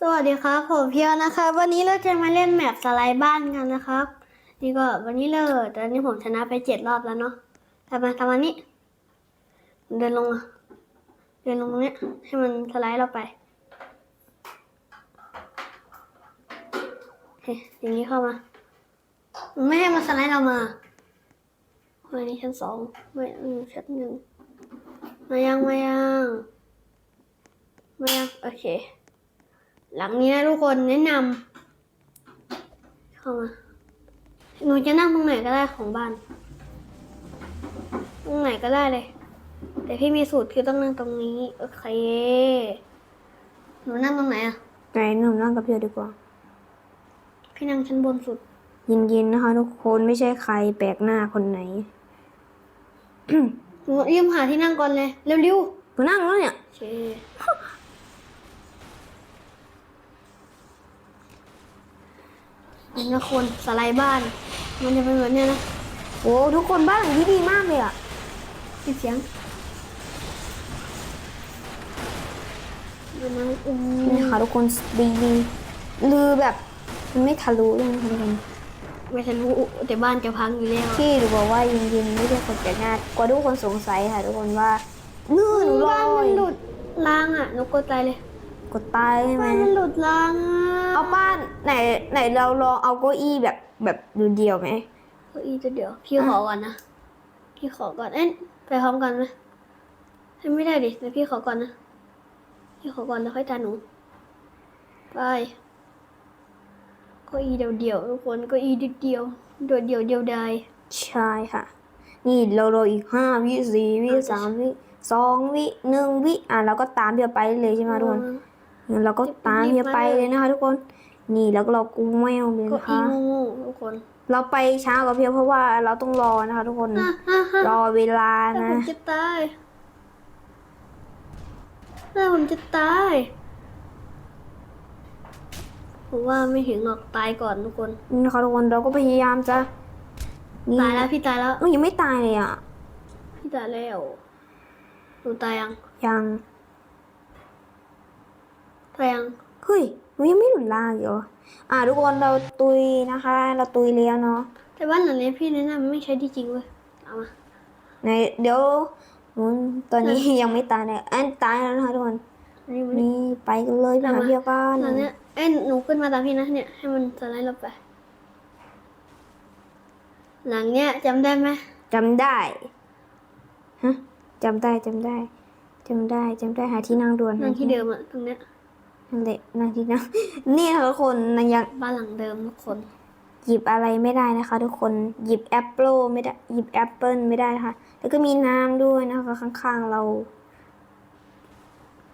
สวัสดีครับ ผมเพียวนะครับวันนี้เราจะมาเล่นแมปสไลด์บ้านกันนะครับ นี่ก็วันนี้เลยตอนนี้ผมชนะไปเจ็ดรอบแล้วเนาะทำมาทำมานี้ เดินลง เดินลงตรงนี้ให้มันสไลด์เราไปโอเคอย่างนี้เข้ามามไม่ให้มันสไลด์เรามาวันนี้ชั้นสองไม่ชั้นหนึ่งมายังมายังมายังโอเค หลังนี้นะทุกคนแนะนำเข้ามาหนูจะนั่งตรงไหนก็ได้ของบ้าน ตรงไหนก็ได้เลย แต่พี่มีสูตรคือต้องนั่งตรงนี้โอเค หนูนั่งตรงไหนอะไหนหนูนั่งกับเพียวดีกว่า พี่นั่งชั้นบนสุดเย็นๆนะคะทุกคนไม่ใช่ใครแปลกหน้าคนไหน หนูยืมหาที่นั่งก่อนเลยเร็วหนูนั่งแล้วเนี่ยๆโอเค นี่นะคนสไลด์บ้าน มันจะเป็นแบบเนี้ยนะโอ้ทุกคนบ้านหลังนี้ดีมากเลยอะปิดเสียงดูนะอืมนี่ค่ะทุกคนดีดีลือแบบมันไม่ทะลุเลยนะคะทุกคนไม่ทะลุแต่บ้านจะพังอยู่แล้วที่หนูบอกว่าเย็นๆไม่ใช่คนแปลกหน้ากลัวทุกคนสงสัยค่ะ ทุกคนว่านื่นหนูลบ้านอมันยหลุดรางอะหนูกดตายเลยกดตายใช่ไหมบ้านมันหลุดรางอะ เอาบ้านไหนไหนเราลองเอาเก้าอี้แบบแบบเดียวๆไหมเก้าอี้จะเดี๋ยว พี่ขอก่อนนะ พี่ขอก่อน เอ๊ะไปพร้อมกันไหมให้ไม่ได้ดิแต่พี่ขอก่อนนะ พี่ขอก่อนแล้วค่อยตาหนู ไปเก้าอี้เดียวเดียวๆทุกคนเก้าอี้เดียวเดียวโดดเดียวเดียวดายใช่ค่ะ นี่เรารออีกห้าวิสี่วิสามวิสองวิหนึ่งวิอะเราก็ตามเพียไปเลยใช่ไหมทุกคนงั้น เราก็ตามเพียไปเลยนะคะ ทุกคน นี่แล้วก็เรากูแมวเลยเก้านะอี้คะโง่ๆทุกคน เราไปช้ากว่าเพียวเพราะว่าเราต้องรอนะคะ ทุกคนฮ่าฮ่าฮ่ารอเวลาถ้านะผมจะตายถ้าผมจะตายผมว่าไม่ถึงหรอกตายก่อนทุกคนนี่นะคะทุกคนเราก็พยายามจะนี่ตายแล้วพี่ตายแล้วเอ้ยยังไม่ตายเลยอะพี่ตายแล้วหนูตายยังยัง ตายยังเฮ้ยหนูยังไม่หลุดล่างอีกเหรออะทุกคนเราตุยนะคะ เราตุยแล้วเนาะแต่บ้านหลังนี้พี่แนะนำไม่ใช้ดีจริงเว้ยเอามาในเดี๋ยวอืมตอนนี้ยังไม่ตายเนี่ยอันตายแล้วนะคะทุกคนอันนี้มันนี่ไปกันเลยไปหาเพียวกันหลังเนี้ยเอ้ยหนูขึ้นมาตามพี่นะเนี่ยให้มันสไลด์เราไปหลังเนี้ยจำได้ไหมจำได้ฮะจำได้จำได้จำได้จำได้หาที่นั่งด่วนนั่งที่เดิมอะตรงเนี้ย นั่นแหละนั่งที่นั่งนี่ค่ะทุกคนนะยังบ้านหลังเดิมทุกคน หยิบอะไรไม่ได้นะคะ ทุกคนหยิบแอปเปิลไม่ได้หยิบแอปเปิลไม่ได้นะคะแล้วก็มีน้ำด้วยนะคะ ข้างๆเรา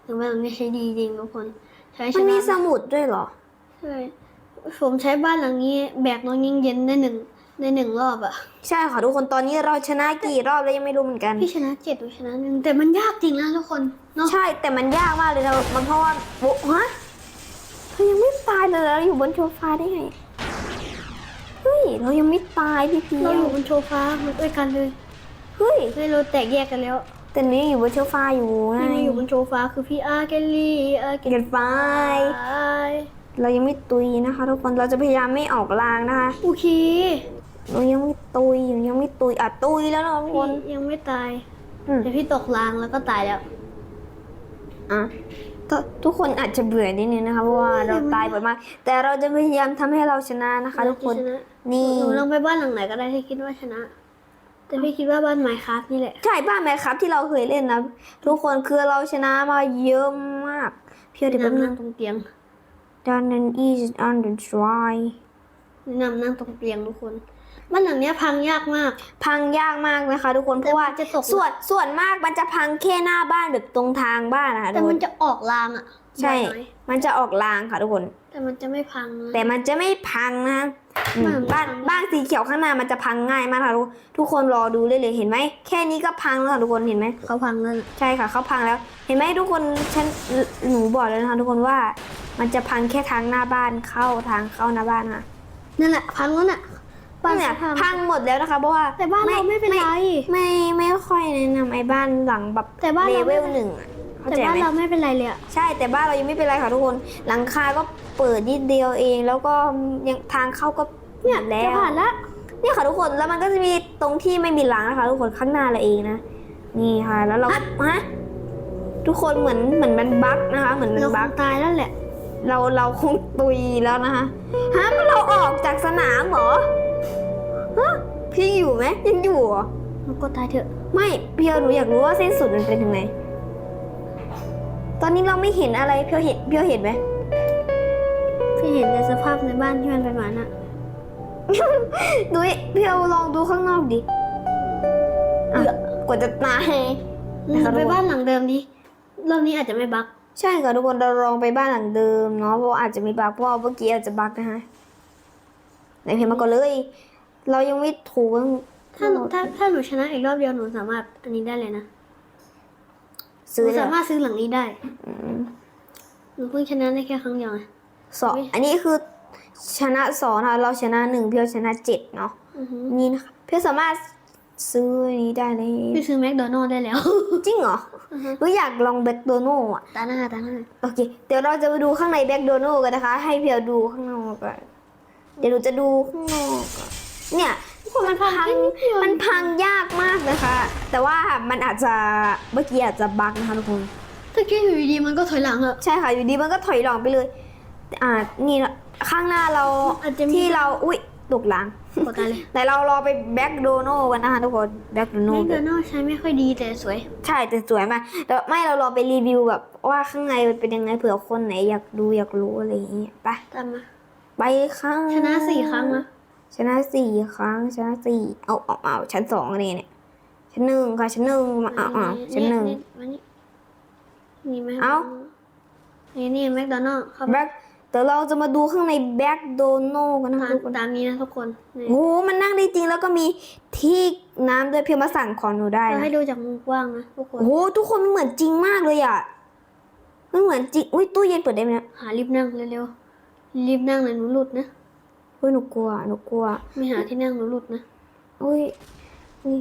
ถึงบ้านหลังนี้ใช้ดีจริงทุกคนใช้ชมันมีนะสมุดด้วยเหรอใช่ผมใช้บ้านหลังนี้ แบกน้องยิงเย็นได้หนึ่งในหนึ่งรอบอะใช่ค่ะทุกคนตอนนี้เราชนะกี่รอบแล้วยังไม่รู้เหมือนกัน พี่ชนะเจ็ดหนูชนะหนึ่งแต่มันยากจริงนะทุกคน เนาะใช่แต่มันยากมากเลยนะมันเพราะว่าโอ้ฮะเธอยังไม่ตายเลยเราอยู่บนโซฟาได้ไงเฮ้ยเรายังไม่ตายพี่เพียเราอวยู่บนโชฟ้ามาด้วยกันเลยเฮ้ยเฮ้ยเราแตกแยกกันแล้วแต่นี่อยู่บนโซฟาอยู่ไงพี่นี่อยู่บนโชฟ้าคือพี่อาร์เกลลี่อาร์เกลเกิดไฟลี่เรายังไม่ตุยนะคะทุกคนเราจะพยายามไม่ออกรางนะคะ โอเคเรายังไม่ตุยอยู่ยังไม่ตุยอะตุยแล้วนะทุกพี่คนยังไม่ตายอืมแต่พี่ตกรางแล้วก็ตายแล้ว อะก็ทุกคนอาจจะเบื่อนิดนึงนะคะเพราะว่าเราตายบ่อยมาก แต่เราจะพยายามทำให้เราชนะนะคะ ทุกคนชนะนี่ หนูลองไปบ้านหลังไหนก็ได้ที่คิดว่าชนะ แต่พี่คิดว่าบ้านไมค์คราฟนี่แหละ ใช่บ้านไหมครับที่เราเคยเล่นนะ ทุกคนคือเราชนะมาเยอะมาก เพียวเดี๋ยวแป๊บนึนั่งง ตรงเตียง Done and easy on the dry แนะนำนั่งตรงเตียงทุกคน บ้านหลังเนี้ยพังยากมาก พังยากมากนะคะ ทุกคนเพราะว่าแต่มันจะตกส่วนส่วนมากมันจะพังแค่หน้าบ้านแบบตรงทางบ้านนะคะแต่ทุกคมันนจะออกรางอะใช่บ่อยไหมมันจะออกลางค่ะทุกคน แต่มันจะไม่พังนะ แต่มันจะไม่พังนะคะอืมมันบ้านพังบ้านสีเขียวข้างหน้ามันจะพังง่ายมากค่ะทุกทุกคนรอดูเลยเลยเห็นไหมแค่นี้ก็พังแล้วค่ะทุกคนเห็นไหม เขาพังแล้วน่ะใช่ค่ะเขาพังแล้ว เห็นไหมทุกคนฉันหนูบอกแล้วนะคะทุกคนว่า มันจะพังแค่ทางหน้าบ้านเข้าทางเข้าหน้าบ้านค่ะนั่นแหละพังแล้วน่ะ บ้านเนี่ยพัง พังหมดแล้วนะคะ เพราะว่าแต่บ้านเราไม่เป็นไร ไม่ไม่ค่อยแนะนำไอ้บ้านหลังแบบแต่บ้านเลเราเวไม่ลหนึ่งอะเข้าแต่ใจบ้านไหมเราไม่เป็นไรเลยอะใช่แต่บ้านเรายังไม่เป็นไรค่ะทุกคน หลังคาก็เปิดนิดเดียวเอง แล้วก็ยังทางเข้าก็เนี่ยแล้จะวผ่านละเนี่ยค่ะทุกคนแล้วมันก็จะมีตรงที่ไม่มีหลังนะคะ ทุกคนข้างหน้าเราเองนะนี่ค่ะ แล้วเราก็ฮะทุกคนเหมือนเหมือนมันบั๊กนะคะ เหมือนมันเราคบั๊กงตายแล้วแหละ เราเราคงตุยแล้วนะคะฮะมันเราออกจากสนามเหรอฮะพี่ อยู่ไหมยังอยู่เหรอเราก็ตายเถอะ ไม่เพียวหนูอยากรู้ว่าเส้นสุดมันเป็นยังไง ตอนนี้เราไม่เห็นอะไรเพียวเห็นเพียวเห็นไหมพี่เห็นแต่สภาพในบ้านที่มันเป็นหมาน่ะ ดูดิเพียวลองดูข้างนอกดิอะกว่าจะตายเราไปบ้านหลังเดิมดิรอบนี้อาจจะไม่บักใช่ค่ะทุกคนเราลองไปบ้านหลังเดิมเนาะเพราะว่าอาจจะมีบั๊กเพราะว่าเมื่อกี้อาจจะบั๊กนะคะไหนเพียงมาก่อนเลย เรายังไม่ถูกถ้าถ้าถ้าหนูชนะอีกรอบเดียวหนูสามารถอันนี้ได้เลยนะหซื้อนูเลยสามารถซื้อหลังนี้ได้อืมหนูเพิ่งชนะได้แค่ครั้งเดียวไง สองอันนี้คือชนะสองนะคะเราชนะหนึ่งเพียวชนะเจ็ดเนาะอือหือนี่นะคะเพียวสามารถซื้ออันนี้ได้เลยพี่ซื้อแมคโดนัลด์ได้แล้ว จริงเหรออือฮึหนูอยากลองแบ็คโดนัลอะตาหน้าตาหน้าโอเคเดี๋ยวเราจะไปดูข้างในแบ็คโดนัลกันนะคะ ให้เพียวดูข้างนอกก่อนเดี๋ยวหนูจะดูข้างนอกก่อน เนี่ยทุกคนมันพังมันพังยากมากนะคะ แต่ว่ามันอาจจะเมื่อกี้อาจจะบั๊กนะคะทุกคนถ้าแค่อยู่ดีๆมันก็ถอยหลังอะใช่ค่ะอยู่ดีมันก็ถอยหลังไปเลยอ่านี่นะข้างหน้าเราอาจจะมีที่เราอุ้ยตกหลังกดตายเลยแต่เรารอไปแบ็คโดนัลกันนะคะทุกคนแบ็คโดนัแมลคโดนัลด์ใช้ไม่ค่อยดีแต่สวย ใช่แต่สวยมากแต่ไม่เรารอไปรีวิวแบบว่าข้างในมันเป็นยังไงเผื่อคนไหนอยากดูอยากรู้อะไรอย่างเงี้ยไปตามมาไปข้างชนะสี่ครั้งนะ ชนะสี่ครั้ง ชนะสี่เอาเอาเอาชั้นสองนี่เนี่ยชั้นหนึ่งค่ะชั้นหนึ่งมาเอาเอาชั้นหนึ่งมานี่นี่ไหมเอ้านี่นี่แมคโดนัลด์ครับแบ็คเดี๋ยวเราจะมาดูข้างในแบ็คโดนัลกันนะคะตามทุกคนตามนี้นะทุกคนนี่โอ้โหมันนั่งได้จริงแล้วก็มีที่น้ำด้วยเพียงมาสั่งของหนูได้เรานะให้ดูจากมุมกว้างนะทุกคนโอ้โหทุกคนมันเหมือนจริงมากเลยอะมันเหมือนจริงอุ้ยตู้เย็นเปิดได้ไหมเนี่ยหาลิฟต์นั่งเร็วๆลิฟต์นั่งเลยหนูหลุดนะ อุ้ยหนูกลัวหนูกลัวไม่หาที่นั่งหนูหลุดนะอุ้ยอุ้ย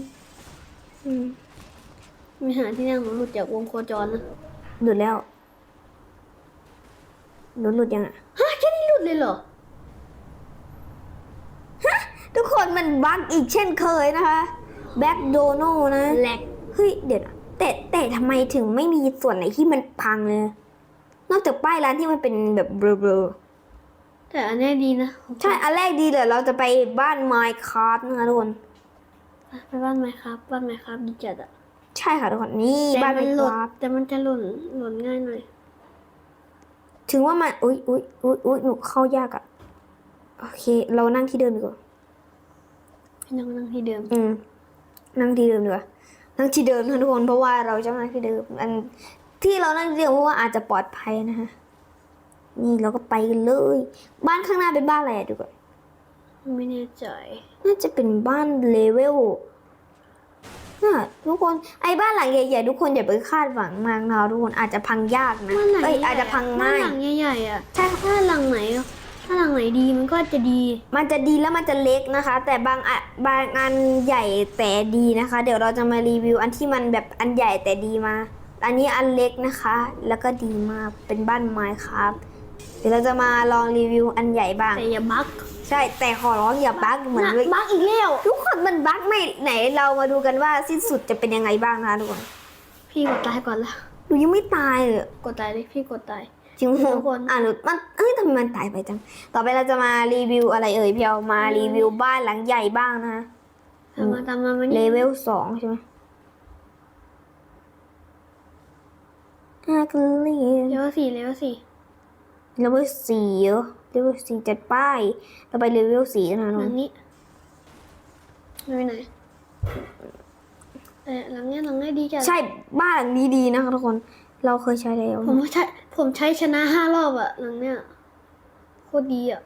อืมไม่หาที่นั่งหนูหลุดจากวงโคจรนะหลุดแล้วหนูหลุดยังอะฮะแค่นี้หลุดเลยเหรอทุกคนมันบั๊กอีกเช่นเคยนะคะแบ็คโดนัลนะแหลกเฮ้ยเดี๋ยวนะแต่แต่ทำไมถึงไม่มีส่วนไหนที่มันพังเลย นอกจากป้ายร้านที่มันเป็นแบบเบลอ แต่อันนี้ดีนะๆใช่ อันแรกดีเลยเราจะไปบ้านไมค์คาร์นะคะทุกคน ไปบ้านไหมครับ บ้านไหมครับดีจัดอะใช่ค่ะทุกคนนี่แต่บ้านมัไมนค์หลุดคาร์แต่มันจะหล่นหล่นง่ายหน่อย ถึงว่ามันอุ้ยอุ้ยอุ้ยอุ้ยหนูเข้ายากอะโอเค เรานั่งที่เดิมดีกว่าพี่น้องนั่งที่เดิม อืม นั่งที่เดิมดีกว่า นั่งที่เดิมนะทุกคน เพราะว่าเราจะนั่งที่เดิม อันที่เรานั่งที่เดิมเพราะว่าอาจจะปลอดภัยนะคะ นี่เราก็ไปกันเลย บ้านข้างหน้าเป็นบ้านอะไรอะดูก่อนไม่แน่ใจ น่าจะเป็นบ้านเลเวลน่ะทุกคนไอ้บ้านหลังใหญ่ๆทุกคนอย่าไปคาดหวังมากนะทุกคนอาจจะพังยากนะบ้านหลังเอ้ยใหญ่ๆอาจจะพังบ้านง่ายหลังใหญ่ๆอะใช่ถ้าหลังไหนถ้าหลังไหนดีมันก็จะดี มันจะดีแล้วมันจะเล็กนะคะ แต่บางอะบางอันใหญ่แต่ดีนะคะ เดี๋ยวเราจะมารีวิวอันที่มันแบบอันใหญ่แต่ดีมา อันนี้อันเล็กนะคะ แล้วก็ดีมากเป็นบ้านไม้ครับ เดี๋ยวเราจะมาลองรีวิวอันใหญ่บ้าง แต่อย่าบั๊กใช่ แต่ขอร้องอย่าบั๊กเหมือนเลยบั๊กอีกแล้วทุกคนมันบั๊กไม่ไหนเรามาดูกันว่าสิ้นสุดจะเป็นยังไงบ้างนะคะทุกคนพี่กดตายก่อนละหนูยังไม่ตายเลยกดตายเลยพี่กดตายจริงเหรอทุกคนอะหนูมันเอ้ยทำไมมันตายไปจัง ต่อไปเราจะมารีวิวอะไรเอ่ยเพียวมารีวิวบ้านหลังใหญ่บ้างนะคะตามมาตามมามาเลนี่เวลสองใช่ไหมอะก็เลเลเวลสี่เลเวลสี่ เลเวลสี่เหรอเลเวลสี่จัดป้ายเราไปเลเวลสี่นะหน้ลัองงนี้ไปไหนแต่หลังเนี้ยหลังเนี้ยดีจัดใช่บ้านหลังนี้ดีนะคะทุกคน เราเคยใช้แล้วผมใช้ผมใช้ชนะห้ารอบอะหลังเนี้ยโคตรดีอะ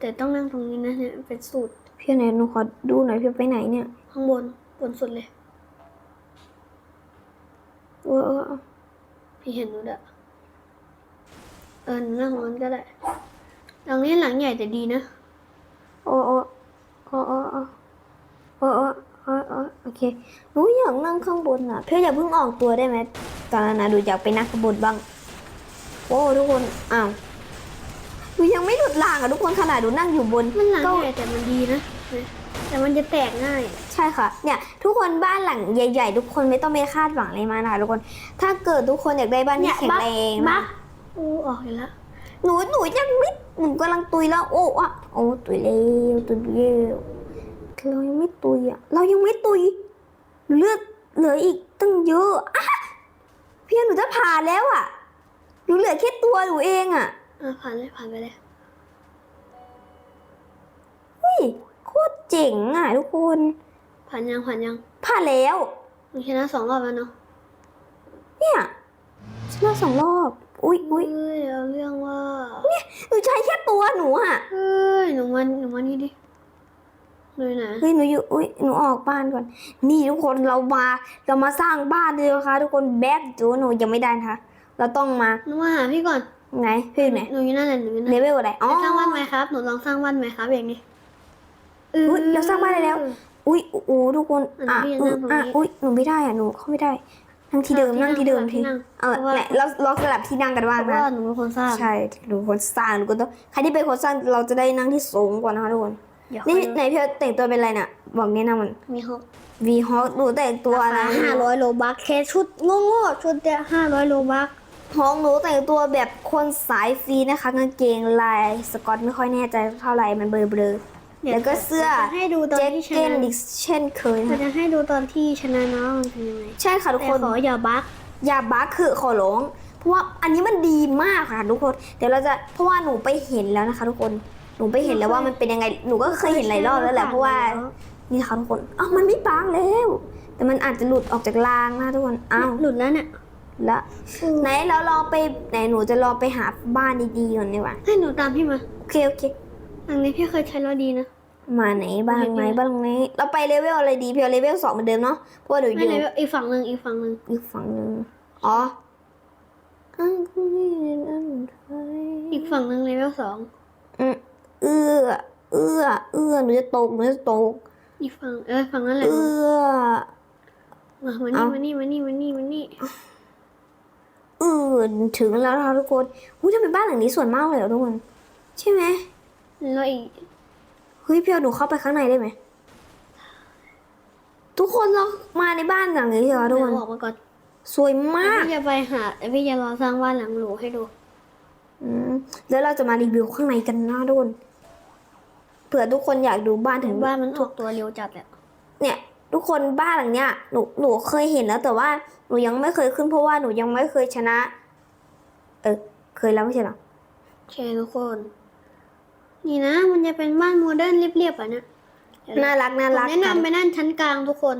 แต่ต้องนั่งตรงนี้นะเนี่ยเป็นสูตรเพี่ไหนหนูขอดูหน่อยเพี่ไปไหนเนี่ย ข้างบนบนสุดเลยเออเออเออพี่เห็นหนูดะเออหนูนั่งตรงนั้นก็ได้หลังนี้หลังใหญ่แต่ดีนะ โอ้โอ้โอ้โอ้โอ้โอ้โอ้โอ้โอ้โอเคหนูอยากนั่งข้างบนอะ เพี่อย่าเพิ่งออกตัวได้ไหมตอนนั้นนะดูอยากไปนักบดบ้างโอ้ทุกคนอ้าวดูยังไม่หลุดล่างอะทุกคนขนาดดูนั่งอยู่บนมันหลังก็ใหญ่แต่มันดีนะ แต่มันจะแตกง่าย ใช่ค่ะ เนี่ย ทุกคนบ้านหลังใหญ่ ๆ ทุกคนไม่ต้องไปคาดหวังอะไรมากนะคะทุกคน ถ้าเกิดทุกคนอยากได้บ้านที่แข็งแรงบันะ กอู้ออกอีกแล้วหนูหนูยังไม่หนูกำลังตุยแล้ว โอ้อะโอ้ตุยเร็วตุยเร็วเรายังไม่ตุยอะ เรายังไม่ตุยเลือดเหลืออีกตั้งเยอะอะเพี่อนหนูจะผ่านแล้วอะหนูเหลือแค่ตัวหนูเองอะอะผ่านเลยผ่านไปเลยเฮ้ยโคตรเจ๋งอะทุกคน ผ่านยังผ่านยังผ่านแล้วมึงชนะสองรอบแล้วเนาะเนี่ยชนะสองรอบ อุ้ยอุ้ยเอ้ยเอาเรื่องว่าหนูใช้แค่ตัวหนูอะเฮ้ยหนูมาหนูมานี่ดิดูไหนเฮ้ยหนูอยู่อุ้ยหนูออกบ้านก่อน นี่ทุกคนเรามาเรามาสร้างบ้านเลยนะคะทุกคนแบ็กจูหนูยังไม่ได้นะคะเราต้องมาหนูมาหาพี่ก่อนไงพี่อยู่ไหนหนูอยู่นั่นแหละหนูอยู่นั่นเลเวลอะไรอ๋อไปสร้างบ้านไหมครับหนูลองสร้างบ้านไหมครับอย่างนี้อุ๊ยเราสร้างบ้านได้แล้ว อุ้ยโอ้โหทุกคนอันอะนี้อืนั่องตรงอะนี้อุ้ยหนูไม่ได้อะหนูเข้าไม่ได้ นั่งที่เดิมนั่งที่เดิมที่ทีนั่งเออเพราะว่าแหละเราเราสลับที่นั่งกันเพบ้างราะนะว่าหนูเป็นคนสร้างใช่หนูคนสร้างหนูก็ต้องใครที่เป็นคนสร้างเราจะได้นั่งที่สูงกว่านะคะทุกคนเดี๋ยวนี่ค่อยไหนพี่แต่งตัวเป็นอะไรน่ะบอกแนะนำมันมีเขาวีฮอคหนูแต่งตัวอะไรห้าร้อยโลบักแค่ชุดโง่ๆชุดเดียวห้าร้อยโลบักฮองหนูแต่งตัวแบบคนสายฟรีนะคะกางเกงลายสกอตไม่ค่อยแน่ใจเท่าไหร่มันเบลอเบลอๆ แล้วก็เสื้อจะให้ดูตอนแจ็คที่ชเก็ตนะอีกเช่นเคยเรานะคะจะให้ดูตอนที่ชนะเนาะมันเป็นยังไงใช่ค่ะทุกแต่คน ขออย่าบักอย่าบักคือขอร้อง เพราะว่าอันนี้มันดีมากค่ะทุกคน เดี๋ยวเราจะเพราะว่าหนูไปเห็นแล้วนะคะ ทุกคนหนูไปเห็นแล้วว่ามันเป็นยังไง หนูก็เคยเห็นหลายรอบแล้วแหละเพราะว่านี่ค่ะทุกคนอ้าวมันไม่บางแล้ว แต่มันอาจจะหลุดออกจากรางนะทุกคนอ้าวหลุดแล้วเนี่ยละไหนเราลองไปไหนหนูจะลองไปหาบ้านดีๆก่อนดีกว่าให้หนูตามพี่มา โอเคโอเค อันนี้พี่เคยใช้แล้วดีนะ มาไหนบ้างโอเคไหนบ้างไหนเราไปเลเวลอะไรดีเพียวเลเวลสองเหมือนเดิมเนาะเพราะว่าเดี๋ยวอไม่ยู่เลยอีกฝั่งหนึ่งอีกฝั่งหนึ่งอีกฝั่งหนึ่งอ๋ออ้าวคุณนี่นั่นไฟอีกฝั่งหนึ่งเลเวลสองอืมเอื้อเอื้อเอื้อหนูจะตกหนูจะตกอีกฝั่งเออฝั่งนั้นแหละเอื้อ มามาเอ้านี่มานี่มานี่มานี่มานี่เอื้อถึงแล้วนะคะทุกคนอุ้ยทำไมบ้านหลังนี้สวยมากเลยอะทุกคนใช่ไหม แล้วอีกเฮ้ยเพียวหนูเข้าไปข้างในได้ไหม ทุกคนเรามาในบ้านหลังนี้เหรอทุกคนบอกมาก่อนสวยมากพี่จะไปหาพี่จะรอสร้างบ้านหลังหรูให้ดู อืมแล้วเราจะมารีวิวข้างในกันนะทุกคนเผื่อทุกคนอยากดูบ้านถึงบ้านมันออกตัวเร็วจัดแหละเนี่ย ทุกคนบ้านหลังเนี้ยหนูหนูเคยเห็นแล้วแต่ว่าหนูยังไม่เคยขึ้นเพราะว่าหนูยังไม่เคยชนะ เออเคยแล้วไม่ใช่เหรอโอเคทุกคน นี่นะ มันจะเป็นบ้านโมเดิร์นเรียบๆอะนะเดี๋ยวนะน่ารักน่าผมรักแนะนำไปนั่งชั้นกลางทุกคน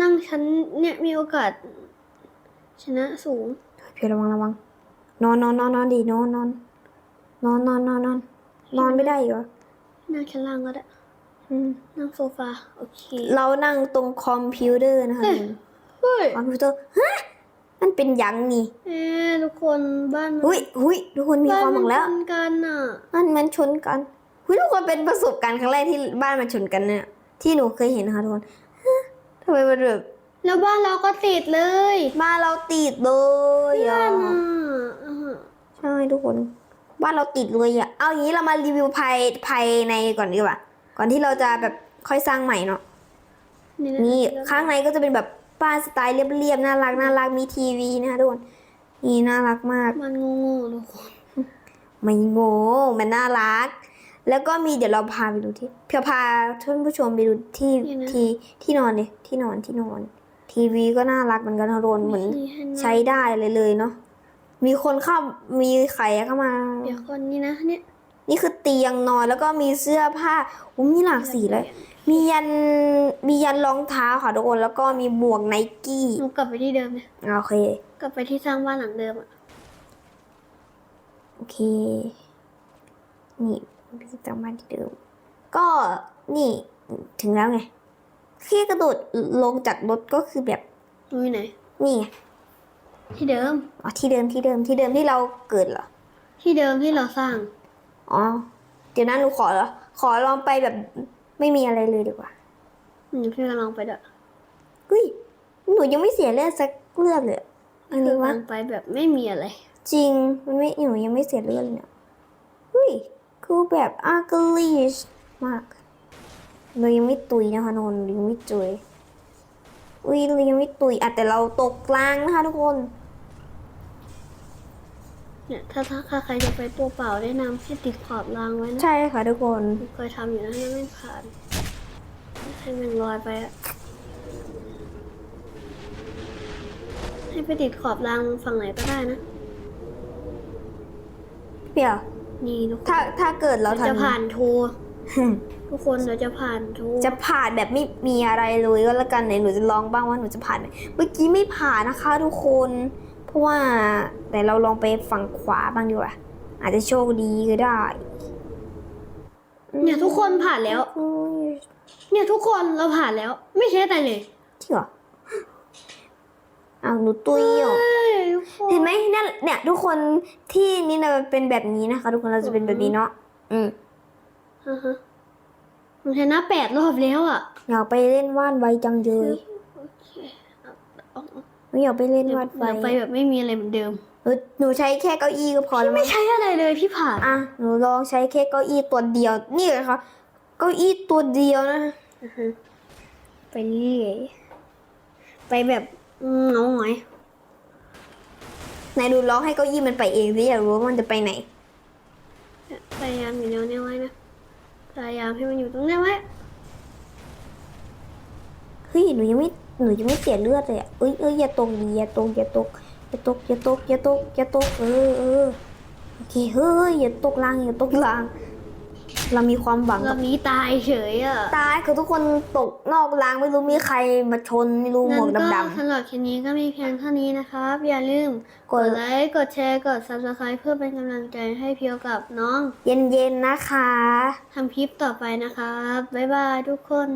นั่งชั้นเนี่ยมีโอกาส ชนะสูงเพียระวังระวังนอนนอนนอนนอนดีนอนนอนนอนนอนนอนนอนนอนไม่ได้อีกเหรอนั่งชั้นล่างก็ได้อืมนั่งโซฟาโอเคเรานั่งตรงคอมพิวเตอร์นะคะเฮ้ยเฮ้ยคอมพิวเตอร์ฮะ มันเป็นหยังนี่เอ๊ะทุกคนบ้านมันหุยหุยทุกคนมีความหวังแล้วบ้านมันชนกันอะมันมันชนกันหุยทุกคนเป็นประสบการณ์ครั้งแรกที่บ้านมันชนกันเนี่ยที่หนูเคยเห็นนะคะทุกคนฮะทำไมมันแบบแล้วบ้านเราก็ติดเลยบ้านเราติดเลยเพื่ออะนอะอ่าใช่ทุกคนบ้านเราติดเลยอะเอาอย่างนี้เรามารีวิวภายภายในก่อนดีกว่าก่อนที่เราจะแบบค่อยสร้างใหม่เนาะนี่นะนี่ข้างในก็จะเป็นแบบ บ้านสไตล์เรียบๆน่ารักน่ารักมีทีวีนะคะทุกคนนี่น่ารักมาก มันงูๆทุกคนไม่โง่มันน่ารัก แล้วก็มีเดี๋ยวเราพาไปดูที่เพียวพาท่านผู้ชมไปดูที่ที่ที่นอนเลยที่นอนที่นอน ทีวีก็น่ารักเหมือนกันนะทุกคนเหมือนนี่ให้นั่งใช้ได้เลยเลยเนาะมีคนเข้ามีใครเข้ามาเดี๋ยวคนนี้นะเนี่ยนี่คือเตียงนอนแล้วก็มีเสื้อผ้าอุ้มมีหลากสีเลย มียันมียันรองเท้าค่ะทุกคนแล้วก็มีหมวกไนกี้หนูกลับไปที่เดิมเลยอะโอเค กลับไปที่สร้างบ้านหลังเดิมอะโอเค นี่พี่จังบ้านที่เดิม ก็นี่ถึงแล้วไงแค่กระโดดลงจากรถก็คือแบบหนูอยู่ไหน นี่ไงที่เดิมอ๋อที่เดิมที่เดิมที่เดิมที่เราเกิดเหรอ ที่เดิมที่เราสร้าง อ๋อ เดี๋ยวนะหนูขอเหรอขอลองไปแบบ ไม่มีอะไรเลยดีกว่าหนูพี่กำลังไปด้วยเฮ้ยหนูยังไม่เสียเลือดสักเลือดเลยอันนี้วะคือไปแบบไม่มีอะไร จริงมันไม่หนูยังไม่เสียเลือดเลยเนี่ยเฮ้ยคือแบบอากลีชมากเรายังไม่ตุยนะคะนนท์เรายังไม่ตุยอุ้ยเรายังไม่ตุยอะแต่เราตกกลางนะคะทุกคน เนี่ยถ้าถ้าถ้าใครจะไปตัวเปล่าแนะนำให้ติดขอบรางไว้นะใช่ค่ะทุกคนเคยทำอยู่นะให้ไม่ผ่านให้มันลอยไปอะให้ไปติดขอบรางฝั่งไหนก็ได้นะเปียวนี่ทุกคนถ้าถ้าเกิดเราเดี๋ยวจะทำผ่านโทรทุกคนเดี๋ยวจะผ่านโทรจะผ่านแบบไม่มีอะไรเลยก็แล้วกันไหนหนูจะลองบ้างว่าหนูจะผ่านไหมเมื่อกี้ไม่ผ่านนะคะ ทุกคน เพราะว่าแต่เราลองไปฝั่งขวาบ้างดีกว่า อาจจะโชคดีก็ได้ เนี่ยทุกคนผ่านแล้วอุ้ยเนี่ยทุกคนเราผ่านแล้ว ไม่ใช่แต่เลยจริงเหรออ้าวหนูตุยเหรอเฮ้ยทุกคนเห็นไหมเนี่ยเนี่ย ทุกคนที่นี่เราเป็นแบบนี้นะคะ ทุกคนเราจะเป็นแบบนี้เนาะอืมอ่าฮะมันชนะแปดรอบแล้วอะ อยากไปเล่นว่านไวจังเลย โอเคเอาเอาเอา หนูอยากไปเล่นเดี๋ยววาดไวเดี๋ยวไปแบบไม่มีอะไรเหมือนเดิมหนูหนูใช้แค่เก้าอี้ก็พอแล้วมั้ไม่งใช้อะไรเลยพี่ผ่านอะหนูลองใช้แค่เก้าอี้ตัวเดียว นี่เลยค่ะเก้าอี้ตัวเดียวนะอือฮึไปเรื่อยไปแบบเงาหงอยไหนดูลองให้เก้าอี้มันไปเองสิอยากรู้ว่ามันจะไปไหนพยายามอยู่แนวเนี้ยไว้นะพยายามให้มันอยู่ตรงเนี้ยไว้เฮ้ยหนูยังไม่ หนูยังไม่เสียเลือดเลยอะเอ้ยเอ้ยอย่าตกดีอย่าตกอย่าตกอย่าตกอย่าตกอย่าตกอย่าตกเออเออโอเคเฮ้ยอย่าตกล่างอย่าตกล่าง เรามีความหวังรกัอบบนี้ตายเฉยอะตายคือทุกคนตกนอกรางไม่รู้มีใครมาชนไม่รู้หมวกงั้นก็ดำสำหรับคลิปนี้ก็มีเพียงเท่านี้นะครับ อย่าลืมๆกดไลค์ กดแชร์ กด subscribe เพื่อเป็นกำลังใจให้เพียวกับน้องเย็นๆนะคะ ทำคลิปต่อไปนะครับ บ๊ายบายทุกคน